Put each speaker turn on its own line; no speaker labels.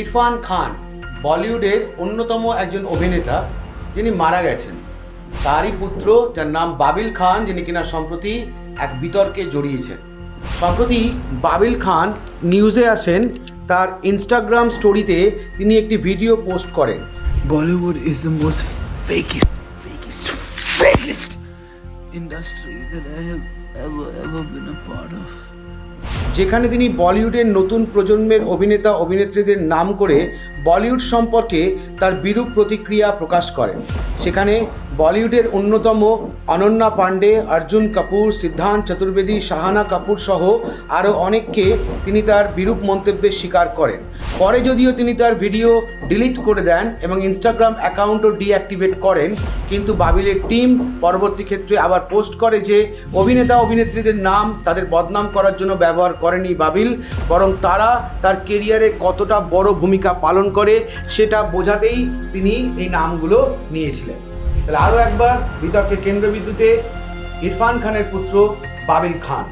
ইরফান খান বলিউডের অন্যতম একজন অভিনেতা যিনি মারা গেছেন। তারই পুত্র যার নাম বাবিল খান যিনি কিনা সম্প্রতি এক বিতর্কে জড়িয়েছেন। সম্প্রতি বাবিল খান নিউজে আসেন তার ইনস্টাগ্রাম স্টোরিতে তিনি একটি ভিডিও পোস্ট করেন।
Bollywood is the most fakest, fakest, fakest industry that I have ever, ever been a part of.
যেখানে তিনি বলিউডের নতুন প্রজন্মের অভিনেতা, অভিনেত্রীদের নাম করে বলিউড সম্পর্কে তার বিরূপ প্রতিক্রিয়া প্রকাশ করেন। সেখানে বলিউডের অন্যতম অনন্যা পাণ্ডে, অর্জুন কাপুর সিদ্ধান্ত চতুর্বেদী, শাহানা কাপুর সহ আরও অনেককে তিনি তার বিরূপ মন্তব্যের স্বীকার করেন। পরে যদিও তিনি তার ভিডিও ডিলিট করে দেন এবং ইনস্টাগ্রাম অ্যাকাউন্টও ডিঅ্যাক্টিভেট করেন, কিন্তু বাবিলের টিম পরবর্তী ক্ষেত্রে আবার পোস্ট করে যে অভিনেতা অভিনেত্রীদের নাম তাদের বদনাম করার জন্য ব্যবহার করেনি বাবিল, বরং তারা তার কেরিয়ারে কতটা বড় ভূমিকা পালন করে সেটা বোঝাতেই তিনি এই নামগুলো নিয়েছিলেন। তাহলে আরও একবার বিতর্কের কেন্দ্রবিন্দুতে ইরফান খানের পুত্র বাবিল খান।